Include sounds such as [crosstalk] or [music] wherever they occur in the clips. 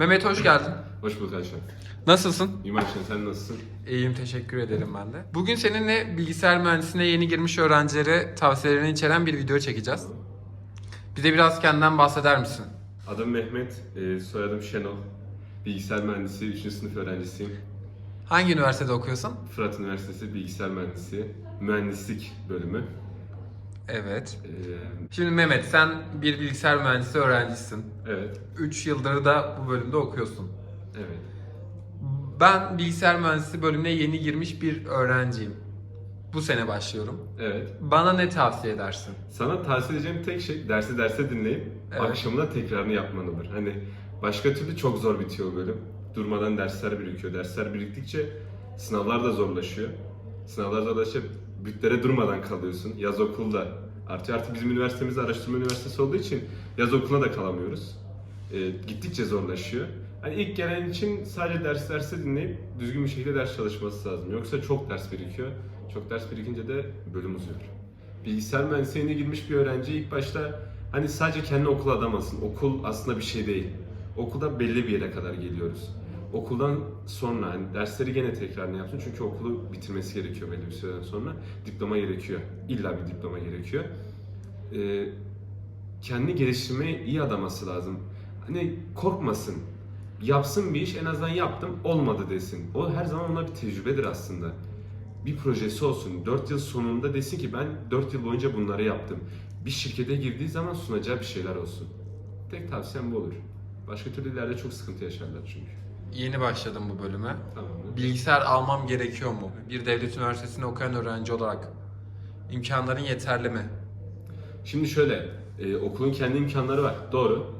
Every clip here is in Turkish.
Mehmet hoş geldin. Hoş bulduk Ayşen. Nasılsın? İyiyim Ayşen sen nasılsın? İyiyim teşekkür ederim ben de. Bugün seninle bilgisayar mühendisliğine yeni girmiş öğrencilere tavsiyelerini içeren bir video çekeceğiz. Bize biraz kendinden bahseder misin? Adım Mehmet, e, soyadım Şenol. Bilgisayar mühendisi, 3. sınıf öğrencisiyim. Hangi üniversitede okuyorsun? Fırat Üniversitesi Bilgisayar Mühendisliği, Mühendislik bölümü. Evet. E, Şimdi Mehmet sen bir bilgisayar mühendisi öğrencisin. evet, 3 yıldır da bu bölümde okuyorsun. evet. Ben bilgisayar mühendisliği bölümüne yeni girmiş bir öğrenciyim. Bu sene başlıyorum. Evet. Bana ne tavsiye edersin? Sana tavsiye edeceğim tek şey dersi derse dinleyip Evet. akşamında tekrarını yapman olur. Hani başka türlü çok zor bitiyor bölüm. Durmadan dersler birikiyor. Dersler biriktikçe sınavlar da zorlaşıyor. Sınavlar zorlaşıp bütlere durmadan kalıyorsun. Yaz okulda artı artık bizim üniversitemiz araştırma üniversitesi olduğu için yaz okuluna da kalamıyoruz. Ee, gittikçe zorlaşıyor. Hani ilk gelen için sadece ders derse dinleyip düzgün bir şekilde ders çalışması lazım. Yoksa çok ders birikiyor. Çok ders birikince de bölüm uzuyor bilgisayar mühendisliğine girmiş bir öğrenci ilk başta hani sadece kendi okul adamasın. Okul aslında bir şey değil. Okulda belli bir yere kadar geliyoruz. Okuldan sonra hani dersleri gene tekrarını yapsın çünkü okulu bitirmesi gerekiyor belli bir süreden sonra. Diploma gerekiyor. İlla bir diploma gerekiyor. Ee, kendi geliştirmeye iyi adaması lazım. Hani korkmasın. Yapsın bir iş en azından yaptım olmadı desin. O her zaman ona bir tecrübedir aslında bir projesi olsun. 4 yıl sonunda desin ki ben 4 yıl boyunca bunları yaptım. Bir şirkete girdiği zaman sunacağı bir şeyler olsun. Tek tavsiyem bu olur. Başka türlü ileride çok sıkıntı yaşarlar çünkü. Yeni başladım bu bölüme. Tamam mı? Bilgisayar almam gerekiyor mu? Bir devlet üniversitesinde okuyan öğrenci olarak imkanların yeterli mi? Şimdi şöyle, e, okulun kendi imkanları var. Doğru.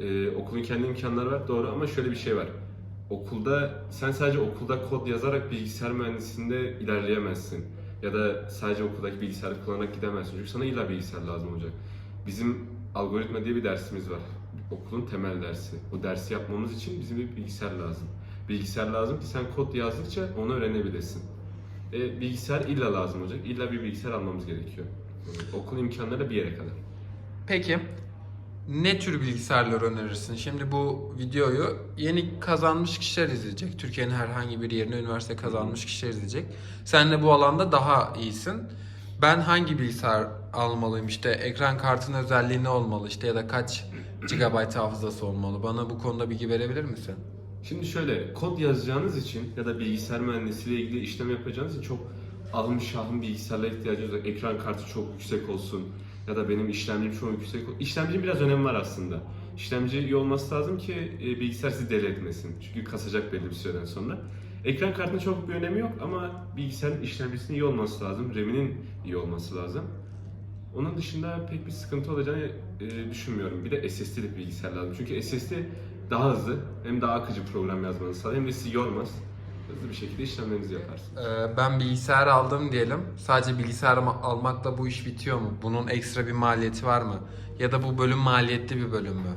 E, okulun kendi imkanları var. Doğru ama şöyle bir şey var. Okulda, sen sadece okulda kod yazarak bilgisayar mühendisliğinde ilerleyemezsin. Ya da sadece okuldaki bilgisayarı kullanarak gidemezsin. Çünkü sana illa bilgisayar lazım olacak. Bizim algoritma diye bir dersimiz var. Okulun temel dersi. O dersi yapmamız için bizim bir bilgisayar lazım. Bilgisayar lazım ki sen kod yazdıkça onu öğrenebilesin. E, bilgisayar illa lazım olacak. İlla bir bilgisayar almamız gerekiyor. Okul imkanları bir yere kadar. Peki ne tür bilgisayarlar önerirsin? Şimdi bu videoyu yeni kazanmış kişiler izleyecek. Türkiye'nin herhangi bir yerine üniversite kazanmış kişiler izleyecek. Sen de bu alanda daha iyisin. Ben hangi bilgisayar almalıyım? İşte ekran kartının özelliği ne olmalı? İşte ya da kaç GB hafızası olmalı? Bana bu konuda bilgi verebilir misin? Şimdi şöyle, kod yazacağınız için ya da bilgisayar mühendisliğiyle ilgili işlem yapacağınız için çok alım şahım bilgisayarlara ihtiyacınız var. Ekran kartı çok yüksek olsun ya da benim işlemcim çok yüksek olsun. İşlemcinin biraz önemi var aslında. İşlemci iyi olması lazım ki e, bilgisayar sizi deli etmesin. Çünkü kasacak belli bir süreden sonra. Ekran kartının çok bir önemi yok ama bilgisayarın işlemcisinin iyi olması lazım. RAM'inin iyi olması lazım. Onun dışında pek bir sıkıntı olacağını e, düşünmüyorum. Bir de SSD'li bilgisayar lazım. Çünkü SSD daha hızlı hem daha akıcı program yazmanızı sağlar hem de sizi yormaz. Hızlı bir şekilde işlemlerinizi yaparsınız. Ee, ben bilgisayar aldım diyelim. Sadece bilgisayar ma- almakla bu iş bitiyor mu? Bunun ekstra bir maliyeti var mı? Ya da bu bölüm maliyetli bir bölüm mü?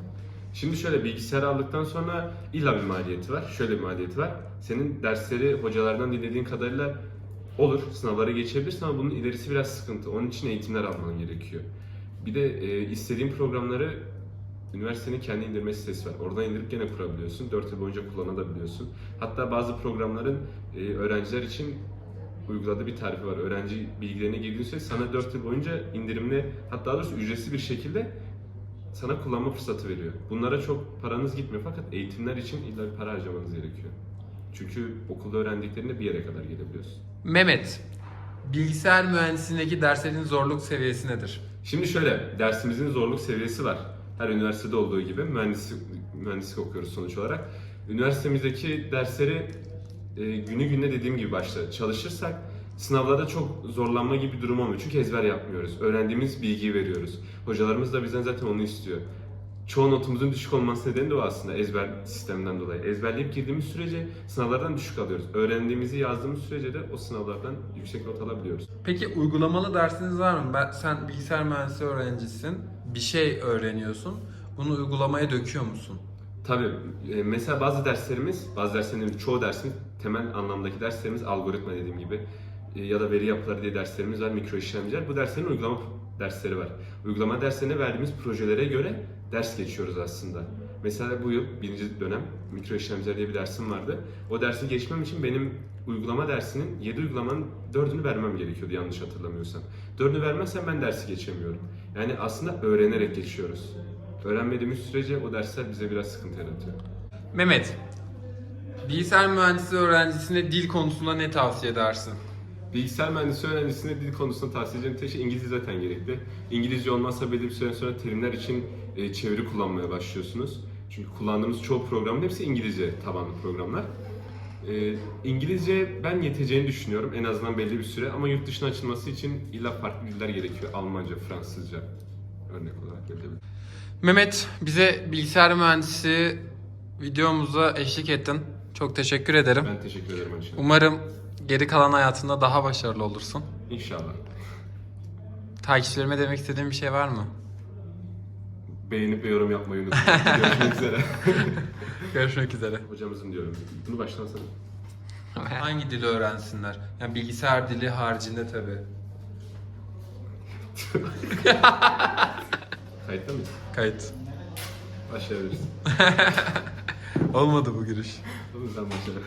Şimdi şöyle bilgisayar aldıktan sonra illa bir maliyeti var. Şöyle bir maliyeti var. Senin dersleri hocalardan dinlediğin kadarıyla olur. Sınavlara geçebilirsin ama bunun ilerisi biraz sıkıntı. Onun için eğitimler alman gerekiyor. Bir de e, istediğin programları üniversitenin kendi indirme sitesi var. Oradan indirip gene kurabiliyorsun. 4 yıl boyunca kullanabiliyorsun. Hatta bazı programların e, öğrenciler için uyguladığı bir tarifi var. Öğrenci bilgilerine girdiğin sana 4 yıl boyunca indirimli hatta doğrusu ücretsiz bir şekilde sana kullanma fırsatı veriyor. Bunlara çok paranız gitmiyor fakat eğitimler için illa bir para harcamanız gerekiyor. Çünkü okulda öğrendiklerinde bir yere kadar gelebiliyorsun. Mehmet, bilgisayar mühendisliğindeki derslerin zorluk seviyesi nedir? Şimdi şöyle, dersimizin zorluk seviyesi var. Her üniversitede olduğu gibi mühendislik, mühendislik okuyoruz sonuç olarak. Üniversitemizdeki dersleri e, günü gününe dediğim gibi başta çalışırsak sınavlarda çok zorlanma gibi bir durum olmuyor. Çünkü ezber yapmıyoruz. Öğrendiğimiz bilgiyi veriyoruz. Hocalarımız da bizden zaten onu istiyor. Çoğu notumuzun düşük olması nedeni de o aslında ezber sisteminden dolayı. Ezberleyip girdiğimiz sürece sınavlardan düşük alıyoruz. Öğrendiğimizi yazdığımız sürece de o sınavlardan yüksek not alabiliyoruz. Peki uygulamalı dersiniz var mı? Ben, sen bilgisayar mühendisi öğrencisin, bir şey öğreniyorsun. Bunu uygulamaya döküyor musun? Tabii. e, Mesela bazı derslerimiz, bazı derslerimiz, çoğu dersimiz, temel anlamdaki derslerimiz algoritma dediğim gibi ya da veri yapıları diye derslerimiz var, mikro işlemciler. Bu derslerin uygulama dersleri var. Uygulama derslerine verdiğimiz projelere göre ders geçiyoruz aslında. Mesela bu yıl birinci dönem mikro işlemciler diye bir dersim vardı. O dersi geçmem için benim uygulama dersinin 7 uygulamanın 4'ünü vermem gerekiyordu yanlış hatırlamıyorsam. 4'ünü vermezsem ben dersi geçemiyorum. Yani aslında öğrenerek geçiyoruz. Öğrenmediğimiz sürece o dersler bize biraz sıkıntı yaratıyor. Mehmet, bilgisayar mühendisliği öğrencisine dil konusunda ne tavsiye edersin? Bilgisayar mühendisi öğrencisine dil konusunda tavsiye edeceğim tek şey İngilizce zaten gerekli. İngilizce olmazsa belli bir süre sonra terimler için e, çeviri kullanmaya başlıyorsunuz. Çünkü kullandığımız çoğu programın hepsi İngilizce tabanlı programlar. E, İngilizce ben yeteceğini düşünüyorum en azından belli bir süre ama yurt dışına açılması için illa farklı diller gerekiyor. Almanca, Fransızca örnek olarak verilebilir. Mehmet, bize bilgisayar mühendisi videomuza eşlik ettin. Çok teşekkür ederim. Ben teşekkür ederim. Umarım geri kalan hayatında daha başarılı olursun. İnşallah. Takipçilerime demek istediğin bir şey var mı? Beğenip ve yorum yapmayı unutmayın. [laughs] Görüşmek üzere. [laughs] Görüşmek üzere. Hocamızın diyorum. Bunu baştan sana. Hangi dili öğrensinler? Yani bilgisayar dili haricinde tabii. [laughs] Kayıtta mıyız? Kayıt. Başlayabiliriz. Olmadı bu giriş. Oğlum sen başla.